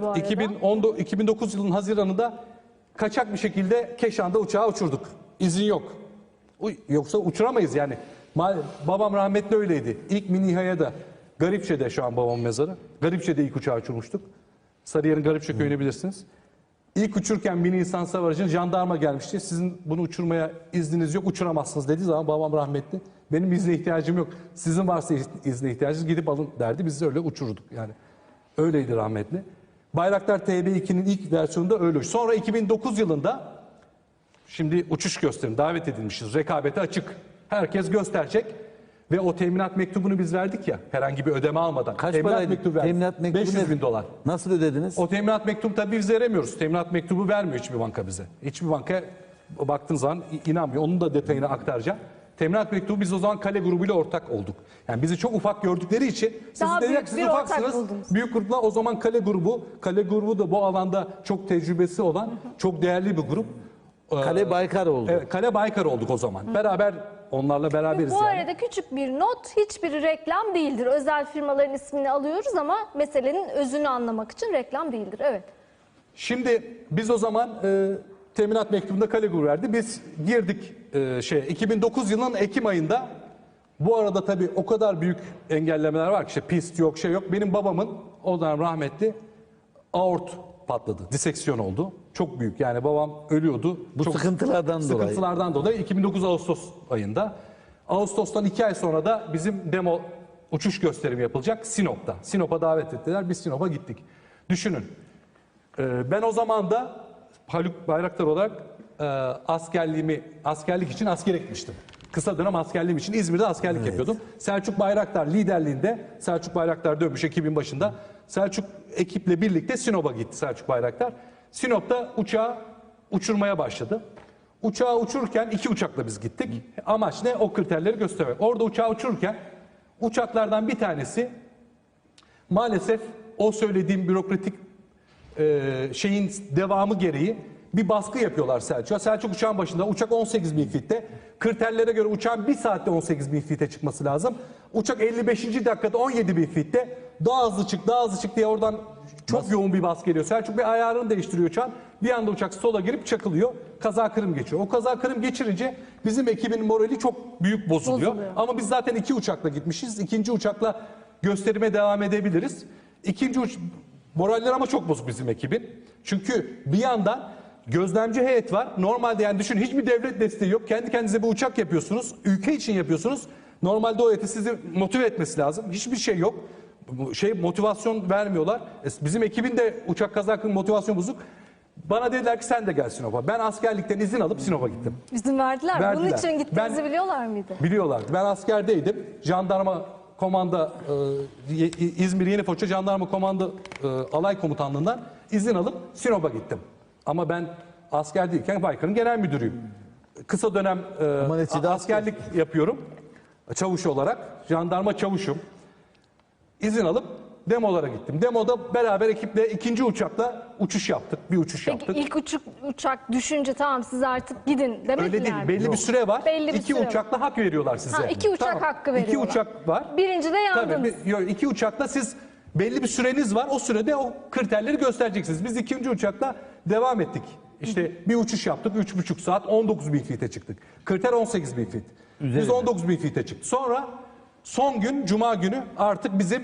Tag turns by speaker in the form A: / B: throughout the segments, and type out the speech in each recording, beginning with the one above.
A: bu arada.
B: 2010, 2009 yılının Haziran'ında kaçak bir şekilde Keşan'da uçağı uçurduk. İzin yok. U- Yoksa uçuramayız yani. Ma- Babam rahmetli öyleydi. İlk Miniha'ya da Garipçe'de şu an babamın mezarı. Garipçe'de ilk uçağı uçurmuştuk. Sarıyer'in Garipçe köyünü bilirsiniz. İlk uçurken bir Nisan Savaşı'nın jandarma gelmişti. Sizin bunu uçurmaya izniniz yok, uçuramazsınız dediği zaman babam rahmetli. Benim izne ihtiyacım yok. Sizin varsa iz- izne ihtiyacınız gidip alın derdi. Biz de öyle uçururduk yani. Öyleydi rahmetli. Bayraktar TB2'nin ilk versiyonunda öyle. Sonra 2009 yılında şimdi uçuş gösterim davet edilmişiz. Rekabete açık. Herkes gösterecek. Ve o teminat mektubunu biz verdik ya herhangi bir ödeme almadan.
C: Kaç
B: teminat
C: paraydı?
B: mektubu verdik.
C: Teminat mektubu
B: 500
C: ne?
B: bin dolar.
C: Nasıl ödediniz?
B: O teminat mektubu tabii biz veremiyoruz. Teminat mektubu vermiyor hiçbir banka bize. Hiçbir banka baktığın zaman inanmıyor. Onun da detayını aktaracağım. Teminat mektubu biz o zaman kale grubuyla ortak olduk. Yani bizi çok ufak gördükleri için siz
A: Daha
B: dediler
A: büyük
B: siz
A: bir ortak
B: ufaksınız.
A: buldunuz.
B: Büyük grupla o zaman kale grubu. Kale grubu da bu alanda çok tecrübesi olan çok değerli bir grup. Ee,
C: Kale Baykar oldu.
B: Evet, Kale Baykar olduk o zaman. Beraber onlarla beraberiz
A: Bu
B: yani.
A: arada küçük bir not, hiçbir reklam değildir. Özel firmaların ismini alıyoruz ama meselenin özünü anlamak için reklam değildir. Evet.
B: Şimdi biz o zaman e, teminat mektubunda kale grubu verdi. Biz girdik e, şey 2009 yılının Ekim ayında. Bu arada tabii o kadar büyük engellemeler var ki işte pist yok şey yok. Benim babamın o dönem rahmetli aort patladı. Diseksiyon oldu. Çok büyük yani babam ölüyordu.
C: Bu
B: Çok
C: sıkıntılardan dolayı.
B: Sıkıntılardan dolayı 2009 Ağustos ayında. Ağustos'tan iki ay sonra da bizim demo uçuş gösterimi yapılacak Sinop'ta. Sinop'a davet ettiler. Biz Sinop'a gittik. Düşünün. Ee, ben o zaman da Haluk Bayraktar olarak e, askerliğimi askerlik için askere gitmiştim. Kısa dönem askerliğim için İzmir'de askerlik yapıyordum. Selçuk Bayraktar liderliğinde Selçuk Bayraktar dönmüş ekibin başında. Selçuk ekiple birlikte Sinop'a gitti Selçuk Bayraktar. Sinop'ta uçağı uçurmaya başladı. Uçağı uçururken iki uçakla biz gittik. Amaç ne? O kriterleri göstermek. Orada uçağı uçururken uçaklardan bir tanesi maalesef o söylediğim bürokratik e, şeyin devamı gereği bir baskı yapıyorlar Selçuk'a. Selçuk uçağın başında uçak 18 bin fitte. Kriterlere göre uçağın bir saatte 18 bin fite çıkması lazım. Uçak 55. dakikada 17 bin fitte. Daha hızlı çık, daha hızlı çık diye oradan çok yoğun bir baskı geliyor. Selçuk bir ayarını değiştiriyor uçağın. Bir anda uçak sola girip çakılıyor. Kaza kırım geçiyor. O kaza kırım geçirince bizim ekibin morali çok büyük bozuluyor.
A: Bozuluyor.
B: Ama biz zaten iki uçakla gitmişiz. İkinci uçakla gösterime devam edebiliriz. İkinci uç moraller ama çok bozuk bizim ekibin. Çünkü bir yandan gözlemci heyet var. Normalde yani düşün hiçbir devlet desteği yok. Kendi kendinize bir uçak yapıyorsunuz. Ülke için yapıyorsunuz. Normalde o heyeti sizi motive etmesi lazım. Hiçbir şey yok. Şey motivasyon vermiyorlar. E, Bizim ekibin de uçak kaza kırım motivasyon bozuk. Bana dediler ki sen de gel Sinop'a. Ben askerlikten izin alıp Sinop'a gittim.
A: İzin verdiler. Bunun
B: Verdiler.
A: için gittiğinizi
B: Ben-
A: biliyorlar mıydı?
B: Biliyorlardı. Ben askerdeydim. Jandarma komanda e, İzmir Yenifoça Jandarma Komanda e, Alay Komutanlığından izin alıp Sinop'a gittim. Ama ben asker değilken Baykar'ın genel müdürüyüm. Kısa dönem e, askerlik yapıyorum. Çavuş olarak. Jandarma çavuşum. İzin alıp demolara gittim. Demoda beraber ekiple ikinci uçakla uçuş yaptık. Bir uçuş
A: Peki
B: yaptık.
A: ilk uçuk, uçak düşünce tamam siz artık gidin demediler
B: Öyle değil.
A: mi?
B: Belli bir süre var.
A: Belli bir
B: iki
A: süre var.
B: uçakla hak veriyorlar size.
A: Ha, iki uçak hakkı
B: İki
A: veriyorlar.
B: uçak var.
A: Birinci de yandınız.
B: Tabii. bir- yok, iki uçakla siz belli bir süreniz var. O sürede o kriterleri göstereceksiniz. Biz ikinci uçakla devam ettik. İşte bir uçuş yaptık. Üç buçuk saat 19 bin fite çıktık. Kriter 18 bin fit. Biz 19 bin fite çıktık. Sonra son gün Cuma günü artık bizim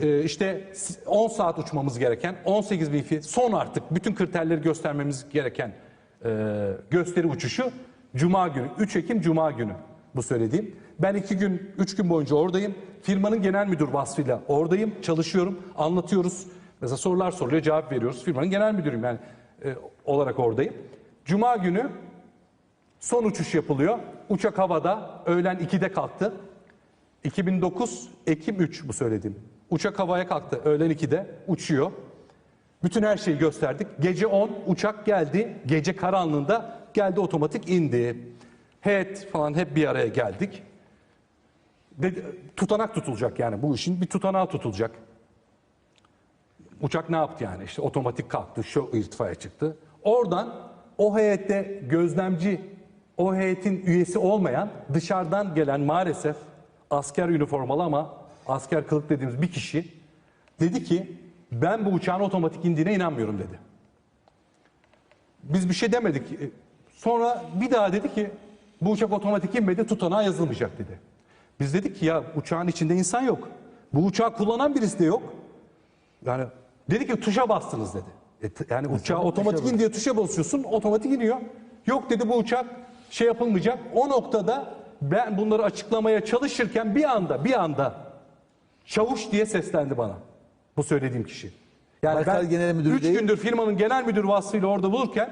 B: e, işte 10 saat uçmamız gereken 18 bin fit son artık bütün kriterleri göstermemiz gereken e, gösteri uçuşu Cuma günü. 3 Ekim Cuma günü bu söylediğim. Ben iki gün, üç gün boyunca oradayım. Firmanın genel müdür vasfıyla oradayım. Çalışıyorum, anlatıyoruz. Mesela sorular soruluyor, cevap veriyoruz. Firmanın genel müdürüyüm yani e, olarak oradayım. Cuma günü son uçuş yapılıyor. Uçak havada, öğlen 2'de kalktı. 2009 Ekim 3 bu söylediğim. Uçak havaya kalktı öğlen 2'de uçuyor. Bütün her şeyi gösterdik. Gece 10 uçak geldi. Gece karanlığında geldi otomatik indi. Heyet falan hep bir araya geldik. Dedi, tutanak tutulacak yani bu işin bir tutanağı tutulacak. Uçak ne yaptı yani? İşte otomatik kalktı, şu irtifaya çıktı. Oradan o heyette gözlemci, o heyetin üyesi olmayan dışarıdan gelen maalesef asker üniformalı ama asker kılık dediğimiz bir kişi dedi ki Ben bu uçağın otomatik indiğine inanmıyorum dedi. Biz bir şey demedik. Sonra bir daha dedi ki bu uçak otomatik inmedi tutanağa yazılmayacak dedi. Biz dedik ki ya uçağın içinde insan yok. Bu uçağı kullanan birisi de yok. Yani dedi ki tuşa bastınız dedi. E, yani uçağı otomatik in diye tuşa basıyorsun otomatik iniyor. Yok dedi bu uçak şey yapılmayacak. O noktada ben bunları açıklamaya çalışırken bir anda bir anda çavuş diye seslendi bana. Bu söylediğim kişi. Yani
C: Baykar
B: ben
C: Genel Müdürü
B: 3
C: değil.
B: gündür firmanın genel müdür vasfıyla orada bulurken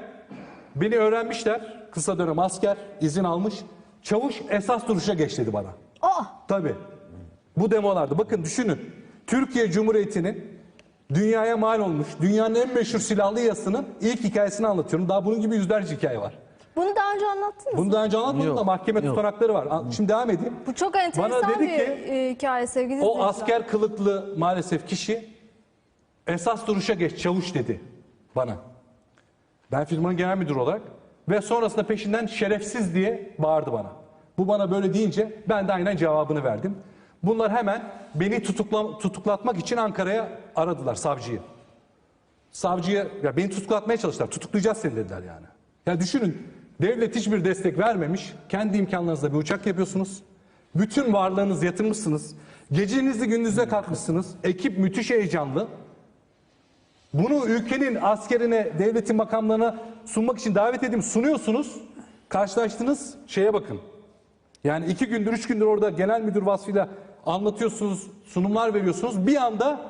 B: beni öğrenmişler. Kısa dönem asker izin almış. Çavuş esas duruşa geç dedi bana.
A: Aa,
B: Tabii. Bu demolarda bakın düşünün. Türkiye Cumhuriyeti'nin dünyaya mal olmuş, dünyanın en meşhur silahlı yasının ilk hikayesini anlatıyorum. Daha bunun gibi yüzlerce hikaye var.
A: bunu daha önce anlattınız mı?
B: Bunu daha önce anlatmadım
C: Yok,
B: da mahkeme
C: yok.
B: tutanakları var. Şimdi devam edeyim.
A: Bu çok enteresan
B: Bana dedi
A: bir
B: ki,
A: e, hikaye sevgili
B: O
A: izleyiciler.
B: asker kılıklı maalesef kişi esas duruşa geç çavuş dedi bana. Ben firmanın genel müdürü olarak ve sonrasında peşinden şerefsiz diye bağırdı bana. Bu bana böyle deyince ben de aynen cevabını verdim. Bunlar hemen beni tutukla, tutuklatmak için Ankara'ya aradılar savcıyı. Savcıya ya beni tutuklatmaya çalıştılar. Tutuklayacağız seni dediler yani. Ya düşünün devlet hiçbir destek vermemiş. Kendi imkanlarınızla bir uçak yapıyorsunuz. Bütün varlığınızı yatırmışsınız. Gecenizi gündüze kalkmışsınız. Ekip müthiş heyecanlı. Bunu ülkenin askerine, devletin makamlarına sunmak için davet edip sunuyorsunuz. Karşılaştınız şeye bakın. Yani iki gündür, üç gündür orada genel müdür vasfıyla anlatıyorsunuz, sunumlar veriyorsunuz. Bir anda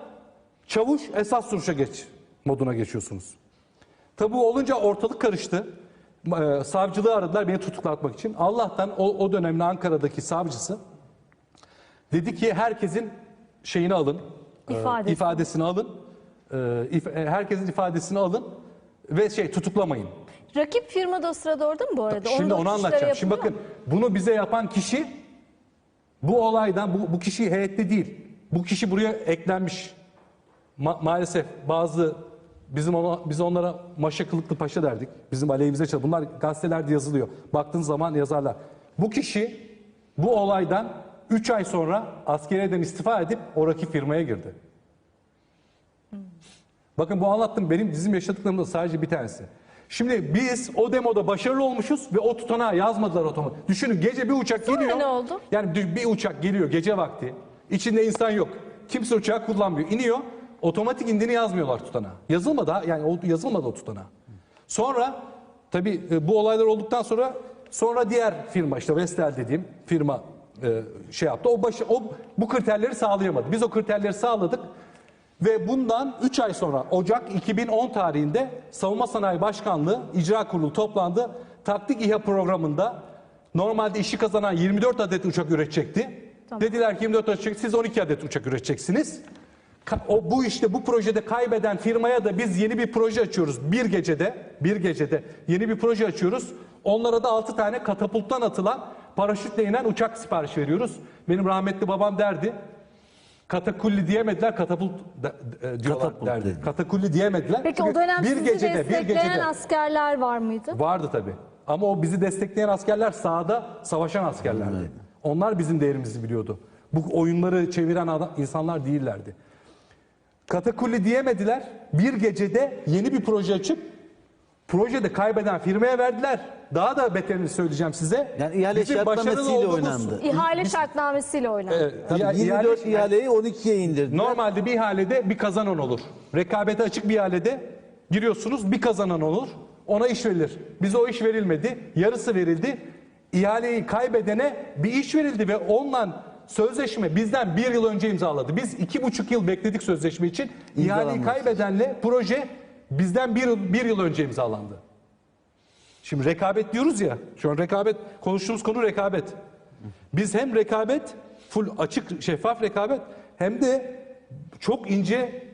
B: çavuş esas duruşa geç moduna geçiyorsunuz. Tabi olunca ortalık karıştı. Ee, savcılığı aradılar beni tutuklatmak için. Allah'tan o, o dönemin Ankara'daki savcısı dedi ki herkesin şeyini alın, e,
A: İfadesini.
B: ifadesini alın, e, if- e, herkesin ifadesini alın ve şey tutuklamayın.
A: Rakip firma da o sırada orada mı bu arada?
B: Şimdi onu anlatacağım. Şimdi bakın bunu bize yapan kişi bu olaydan bu, bu kişi heyette değil. Bu kişi buraya eklenmiş. Ma- maalesef bazı bizim ona, biz onlara maşa kılıklı paşa derdik. Bizim aleyhimize çalışıyor. Bunlar gazetelerde yazılıyor. Baktığın zaman yazarlar. Bu kişi bu olaydan 3 ay sonra askeriyeden istifa edip o rakip firmaya girdi. Bakın bu anlattım benim bizim yaşadıklarımda sadece bir tanesi. Şimdi biz o demoda başarılı olmuşuz ve o tutanağı yazmadılar otomatik. Düşünün gece bir uçak geliyor.
A: ne oldu?
B: Yani bir uçak geliyor gece vakti. İçinde insan yok. Kimse uçağı kullanmıyor. İniyor. Otomatik indiğini yazmıyorlar tutanağa. Yazılmadı ha, yani o- yazılmadı o tutanağa. Sonra tabii e, bu olaylar olduktan sonra sonra diğer firma işte Vestel dediğim firma e, şey yaptı. O başı o bu kriterleri sağlayamadı. Biz o kriterleri sağladık. Ve bundan 3 ay sonra Ocak 2010 tarihinde Savunma Sanayi Başkanlığı İcra Kurulu toplandı. Taktik İHA programında normalde işi kazanan 24 adet uçak üretecekti. Dediler ki 24 adet siz 12 adet uçak üreteceksiniz. Ka- O bu işte bu projede kaybeden firmaya da biz yeni bir proje açıyoruz. Bir gecede, bir gecede yeni bir proje açıyoruz. Onlara da 6 tane katapulttan atılan paraşütle inen uçak sipariş veriyoruz. Benim rahmetli babam derdi. Katakulli diyemediler, katapult da- e, diyorlar
C: Katapult
B: derdi.
C: dedi.
B: Katakulli diyemediler.
A: Peki
B: Çünkü
A: o dönem
B: bir
A: sizi
B: gecede, bir
A: destekleyen
B: gecede
A: askerler var mıydı?
B: vardı tabii. Ama o bizi destekleyen askerler sahada savaşan askerlerdi. Onlar bizim değerimizi biliyordu. Bu oyunları çeviren adam, insanlar değillerdi. Katakulli diyemediler. Bir gecede yeni bir proje açıp projede kaybeden firmaya verdiler. Daha da beterini söyleyeceğim size.
C: Yani ihale
B: Bizim başarılı
C: şartnamesiyle
B: olduğumuz-
C: oynandı.
A: İhale şartnamesiyle oynandı.
B: Evet,
C: Tabii
B: ya-
C: 24
B: ihale-
C: ihaleyi 12'ye indirdiler.
B: Normalde bir ihalede bir kazanan olur. Rekabete açık bir ihalede giriyorsunuz bir kazanan olur. Ona iş verilir. Bize o iş verilmedi. Yarısı verildi. İhaleyi kaybedene bir iş verildi ve onunla sözleşme bizden bir yıl önce imzaladı. Biz iki buçuk yıl bekledik sözleşme için. İhaleyi
C: İmzalanmaz.
B: kaybedenle proje bizden bir yıl, bir yıl önce imzalandı. Şimdi rekabet diyoruz ya. Şu an rekabet konuştuğumuz konu rekabet. Biz hem rekabet full açık şeffaf rekabet hem de çok ince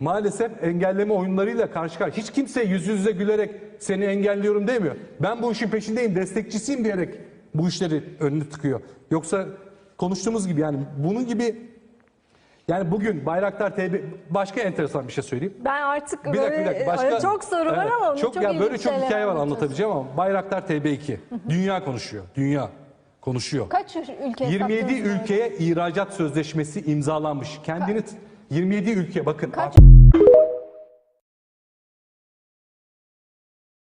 B: maalesef engelleme oyunlarıyla karşı karşıya. Hiç kimse yüz yüze gülerek seni engelliyorum demiyor. Ben bu işin peşindeyim, destekçisiyim diyerek bu işleri önüne tıkıyor. Yoksa konuştuğumuz gibi yani bunun gibi yani bugün Bayraktar TB başka enteresan bir şey söyleyeyim.
A: Ben artık
B: Bir
A: böyle
B: dakika, bir dakika. Başka,
A: çok soru var ama
B: çok,
A: çok,
B: ya böyle çok hikaye var anlatabileceğim ama Bayraktar TB2. Dünya konuşuyor. Dünya konuşuyor.
A: Kaç ülke
B: 27
A: hesaplıyorsunuz?
B: ülkeye ihracat sözleşmesi imzalanmış. Kendini 27 ülke bakın.
A: Kaç